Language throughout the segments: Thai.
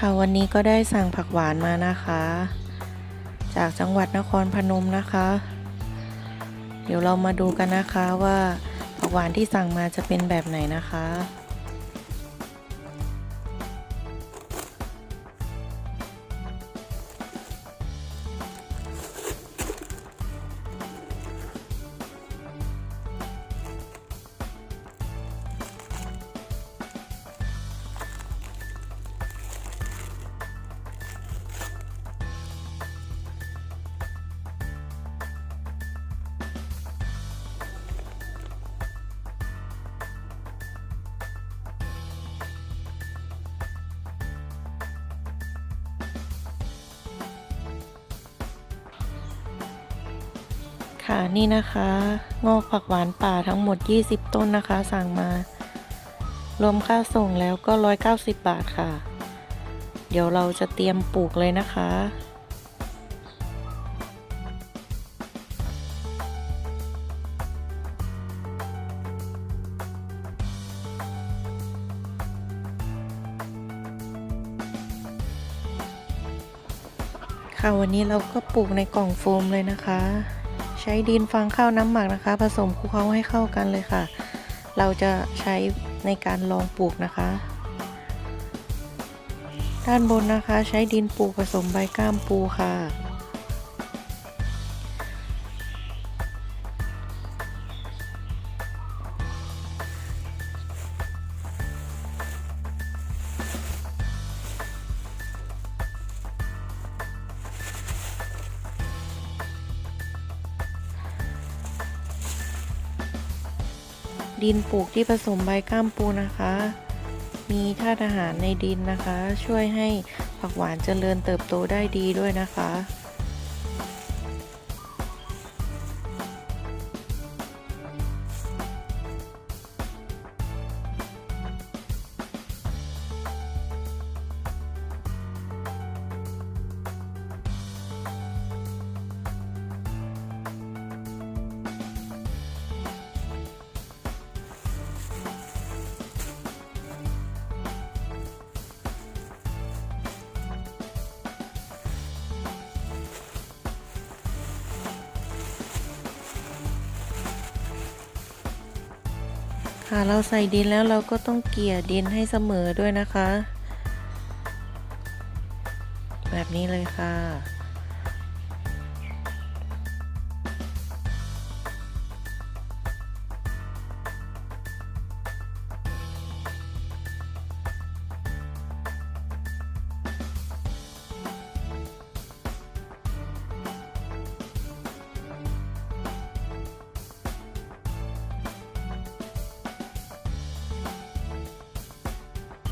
ค่ะวันนี้ก็ได้สั่งผักหวานมานะคะ จากจังหวัดนครพนมนะคะ เดี๋ยวเรามาดูกันนะคะว่าผักหวานที่สั่งมาจะเป็นแบบไหนนะคะ ค่ะนี่นะคะงอกผักหวานป่าทั้งหมด 20 ต้นนะคะ สั่งมา รวมค่าส่งแล้วก็ 190 บาทค่ะ เดี๋ยวเราจะเตรียมปลูกเลยนะคะค่ะวันนี้เราก็ปลูกในกล่องโฟมเลยนะคะ ใช้ดินฟางข้าวน้ำหมักนะคะ ผสมคลุกเคล้าให้เข้ากันเลยค่ะ เราจะใช้ในการลองปลูกนะคะ ด้านบนนะคะใช้ดินปลูกผสมใบก้ามปูค่ะ ดินปลูกที่ผสมใบก้ามปูนะคะ มีธาตุอาหารในดินนะคะ ช่วยให้ผักหวานเจริญเติบโตได้ดีด้วยนะคะ ค่ะเราใส่ดินแล้วเราก็ต้องเกลี่ยดินให้เสมอด้วยนะคะ แบบนี้เลยค่ะ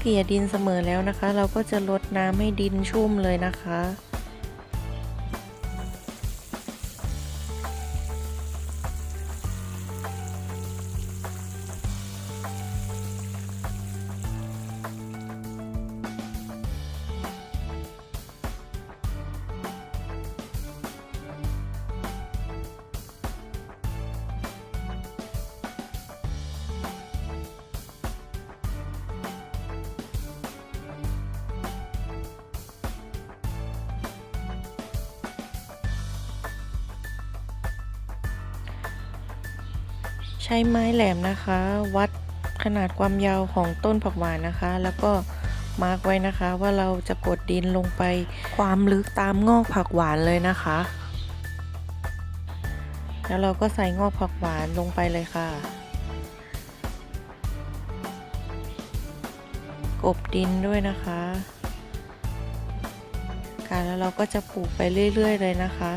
เกลี่ยดินเสมอแล้วนะคะ เราก็จะลดน้ำให้ดินชุ่มเลยนะคะ ช้ไม้แหลมนะคะ วัดขนาดความยาวของต้นผักหวานนะคะ แล้วก็มาร์กไว้นะคะว่าเราจะกดดินลงไปความลึกตามงอกผักหวานเลยนะคะ แล้วเราก็ใส่งอกผักหวานลงไปเลยค่ะ กบดินด้วยนะคะค่ะแล้วเราก็จะปลูกไปเรื่อย ๆ เลยนะคะ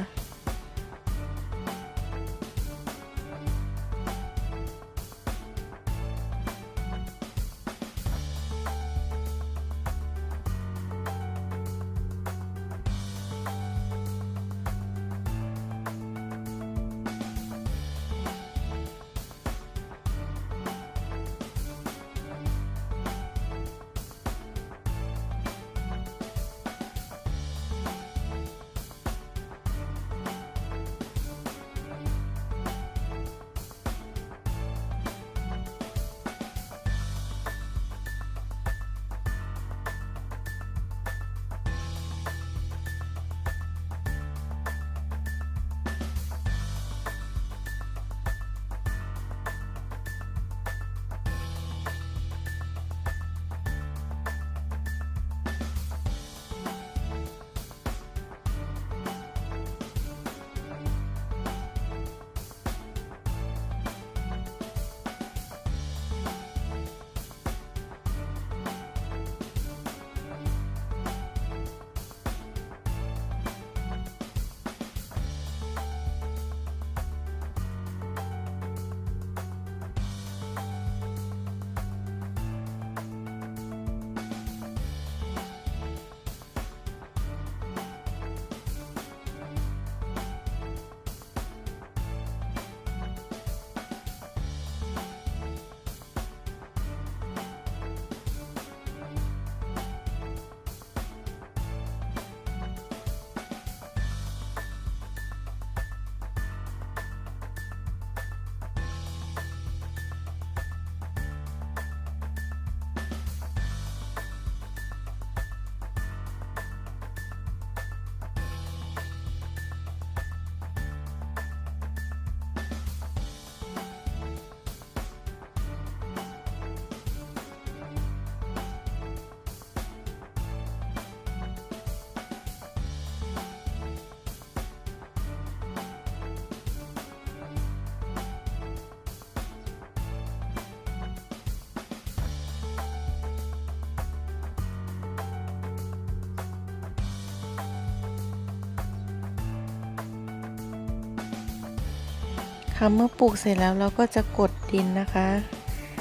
ค่ะเมื่อปลูกเสร็จแล้วเราก็จะกดดินนะคะ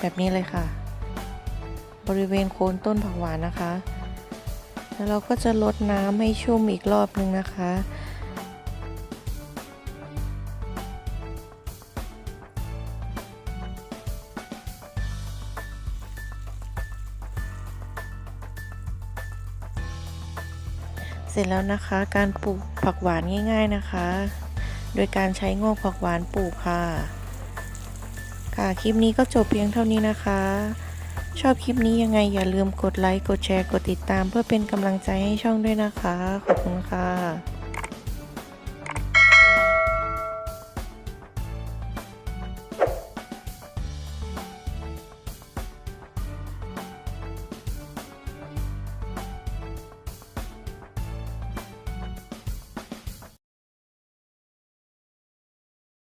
แบบนี้เลยค่ะ บริเวณโคนต้นผักหวานนะคะ แล้วเราก็จะลดน้ำให้ชุ่มอีกรอบนึงนะคะ เสร็จแล้วนะคะการปลูกผักหวานง่าย ๆนะคะ โดยการใช้งอกผักหวานปลูกค่ะ ค่ะ คลิปนี้ก็จบเพียงเท่านี้นะคะ ชอบคลิปนี้ยังไงอย่าลืมกดไลค์ กดแชร์ กดติดตาม เพื่อเป็นกำลังใจให้ช่องด้วยนะคะ ขอบคุณค่ะ